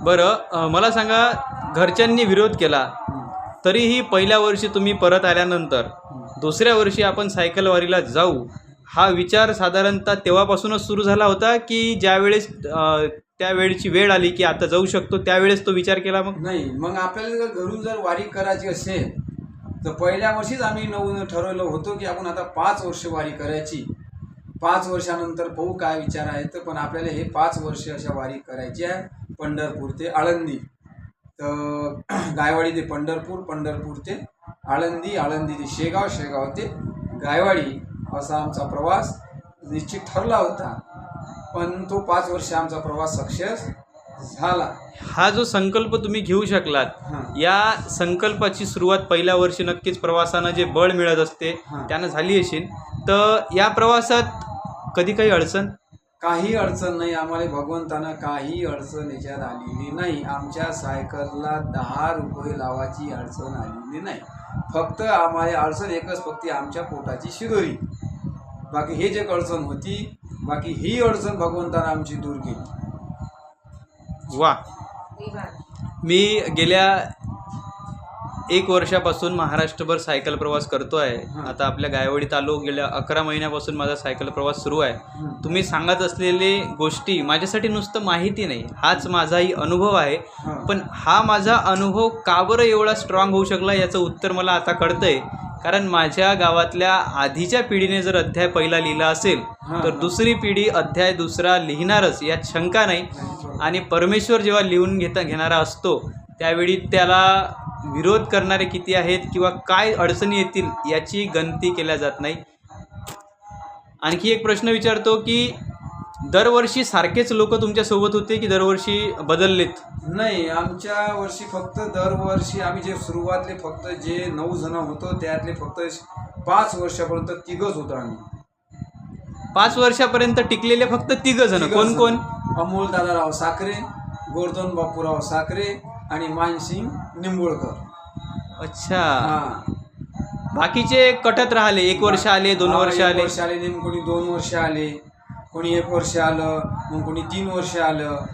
बरं मला सांगा घरच्यांनी विरोध केला तरीही पहिल्या वर्षी तुम्ही परत आल्यानंतर दुसऱ्या वर्षी आपण सायकलवारीला जाऊ हा विचार साधारणतः तेव्हापासूनच सुरू झाला होता की ज्यावेळेस त्यावेळेची त्यावेळची वेळ आली की आता जाऊ शकतो त्यावेळेस तो विचार केला मग? नाही मग आपल्याला जर घरून जर वारी करायची असेल तर पहिल्या वर्षीच आम्ही नऊ ठरवलं होतं की आपण आता पाच वर्ष वारी करायची. पाच वर्षानंतर पाहू काय विचार आहेत तर पण आपल्याला हे पाच वर्ष अशा वारी करायची आहे. पंढरपूर ते आळंदी. तर गायवाडी ते पंढरपूर पंढरपूर ते आळंदी आळंदी ते शेगाव शेगाव ते गायवाडी असा आमचा प्रवास निश्चित ठरला होता. पण तो पाच वर्ष आमचा प्रवास सक्सेस झाला. हा जो संकल्प तुम्ही घेऊ शकलात या संकल्पाची सुरुवात पहिल्या वर्षी नक्कीच प्रवासानं जे बळ मिळत असते. त्यानं झाली असेल. तर या प्रवासात कधी काही अडचण? काही अडचण नाही. आम्हाला भगवंतानं काही अडचण याच्यात आलेली नाही. आमच्या सायकलला दहा रुपये लावायची अडचण आलेली नाही. फक्त आम्हाला अडचण एकच फक्त आमच्या पोटाची शिदोरी. बाकी हे जे अडचण होती बाकी ही अडचण भगवंतानं आमची दूर केली. वा मी गेल्या एक वर्षापासून महाराष्ट्रभर सायकल प्रवास करतो आहे. आता आपल्या गायवाडीत आलो गेल्या अकरा महिन्यापासून माझा सायकल प्रवास सुरू आहे. तुम्ही सांगत असलेले गोष्टी माझ्यासाठी नुसतं माहिती नाही हाच माझाही अनुभव आहे. पण हा माझा अनुभव का बरं एवढा स्ट्रॉंग होऊ शकला याचं उत्तर मला आता कळतंय कारण माझ्या गावातल्या आधीच्या पिढीने जर अध्याय पहिला लिहिला असेल तर. दुसरी पिढी अध्याय दुसरा लिहिणारच यात शंका नाही आणि परमेश्वर जेव्हा लिहून घेता घेणारा असतो त्यावेळी त्याला विरोध करणारे किती आहेत किंवा काय अडचणी येतील याची गणती केल्या जात नाही. आणखी एक प्रश्न विचारतो की दरवर्षी सारखेच लोक तुमच्यासोबत होते की दरवर्षी बदललेत? नाही आमच्या वर्षी फक्त दरवर्षी आम्ही जे सुरुवातले फक्त जे नऊ जण होतो त्यातले फक्त पाच वर्षापर्यंत तिघच होतो आम्ही. पाच वर्षापर्यंत टिकलेले फक्त तिघ जण. कोण कोण? अमोल दादाराव साखरे गोवर्धन बापूराव साखरे आणि मानसिंग निंबोळकर. अच्छा. हा. बाकीचे कटत राहिले एक वर्ष आले दोन हा, वर्ष एक आले. वर्ष आले नेमकं कोणी दोन वर्ष आले कोणी एक वर्ष आलं मग कोणी तीन वर्ष आलं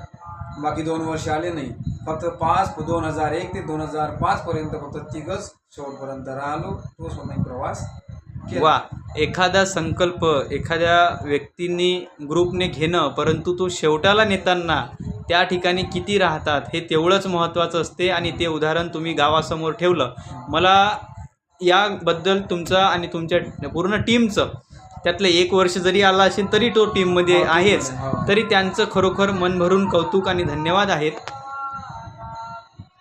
बाकी दोन वर्ष आले नाही. फक्त पाच दोन हजार एक ते दोन हजार पाच पर्यंत फक्त तिघच शेवटपर्यंत राहिलो तोच आम्ही प्रवास. वा एखादा संकल्प एखाद्या व्यक्तींनी ग्रुपने घेणं परंतु तो शेवटाला नेताना त्या ठिकाणी किती राहतात हे तेवढंच महत्त्वाचं असते आणि ते उदाहरण तुम्ही गावासमोर ठेवलं. मला याबद्दल तुमचं आणि तुमच्या पूर्ण टीमचं त्यातलं एक वर्ष जरी आला असेल तरी तो टीममध्ये हो, आहेच. हो. तरी त्यांचं खरोखर मन भरून कौतुक आणि धन्यवाद आहेत.